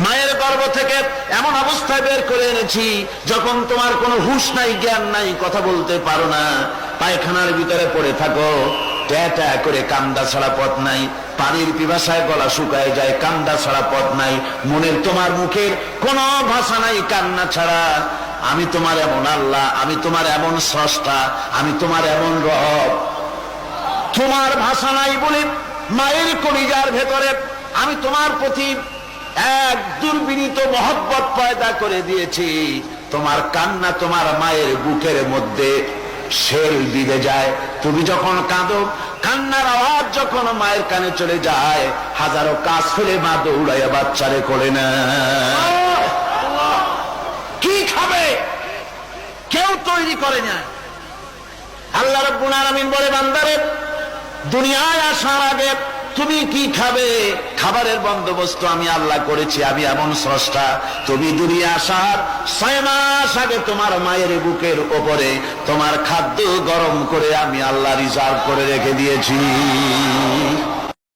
মায়ের গর্ভ থেকে এমন অবস্থায় বের করে এনেছি, যখন তোমার কোনো হুঁশ নাই, জ্ঞান নাই, কথা বলতে পারো না। পায়খানার ভিতরে পড়ে থাকো। করে কান্দা ছাড়া পথ নাই। পানির গলা শুকায় যায়, কান্দা ছাড়া পথ নাই। মনের তোমার মুখের কোনো ভাষা নাই, কান্না ছাড়া। আমি তোমার এমন আল্লাহ, আমি তোমার এমন স্রষ্টা, আমি তোমার এমন রব। তোমার ভাষা নাই বলে মায়ের কলিজার ভেতরে আমি তোমার প্রতি এক দুর্বিনীত মহব্বত পয়দা করে দিয়েছি। তোমার কান্না তোমার মায়ের বুকের মধ্যে শেল দিতে যায়। তুমি যখন কাঁদো, কান্নার আওয়াজ যখন মায়ের কানে চলে যায়, হাজারো কাজ ফেলে মা দৌড়াইয়া বাচ্চারে করে না কি খাবে? কেউ তৈরি করে না। আল্লাহ রব্বুল আলামিন বলে, বান্দারে, দুনিয়ায় আসার আগে তুমি কি খাবে? খাবারের বন্দোবস্ত আমি আল্লাহ করেছি, আমি এমন স্রষ্টা। তুমি দুনিয়া আসার ছয় মাস আগে তোমার মায়ের বুকের ওপরে তোমার খাদ্য গরম করে আমি আল্লাহ রিজার্ভ করে রেখে দিয়েছি।